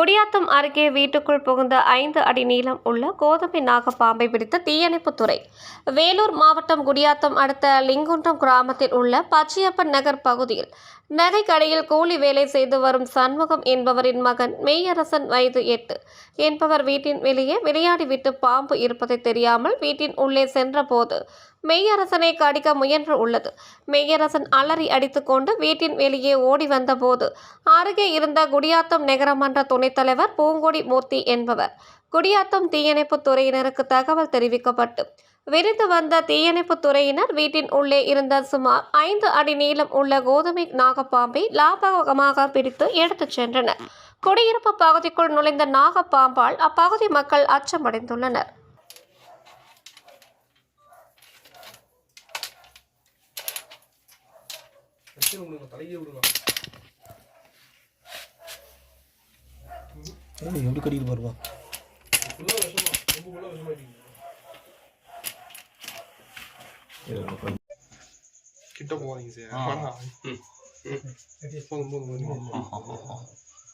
குடியாத்தம் அருகே வீட்டுக்குள் புகுந்த ஐந்து அடி நீளம் உள்ள கோதுமை நாக பாம்பை பிடித்த தீயணைப்புத்துறை வேலூர் மாவட்டம் குடியாத்தம் அடுத்த லிங்குன்றம் கிராமத்தில் உள்ள பச்சையப்பன் நகர் பகுதியில் நகை கடையில் கூலி வேலை செய்து வரும் சண்முகம் என்பவரின் மகன் மெய்யரசன் வயது எட்டு. என்பவர் வீட்டின் வெளியே விளையாடிவிட்டு பாம்பு இருப்பதை தெரியாமல் வீட்டின் உள்ளே சென்றபோது மெய்யரசனை கடிக்க முயன்று உள்ளது. மெய்யரசன் அலறி அடித்துக்கொண்டு வீட்டின் வெளியே ஓடி வந்தபோது அருகே இருந்த குடியாத்தம் நகரமன்ற துணைத் தலைவர் பூங்கொடி மூர்த்தி என்பவர் குடியாத்தம் தீயணைப்புத் துறையினருக்கு தகவல் தெரிவிக்கப்பட்டு விரிந்து வந்த தீயணைப்புத் துறையினர் வீட்டின் உள்ளே இருந்த சுமார் ஐந்து அடி நீளம் உள்ள கோதுமை நாகப்பாம்பை லாபகமாக பிடித்து எடுத்துச் சென்றனர். குடியிருப்பு பகுதிக்குள் நுழைந்த நாகப்பாம்பால் அப்பகுதி மக்கள் அச்சமடைந்துள்ளனர். வச்சு விடுங்க தலையே விடுங்க எப்படி கடிக்கிற பாருப்பா. ஃபுல்லாக விஷமா ரொம்ப ஃபுல்லாக விஷமா இருக்குது கிட்ட போகாதீங்க சார். போதும் போதும் போதும்.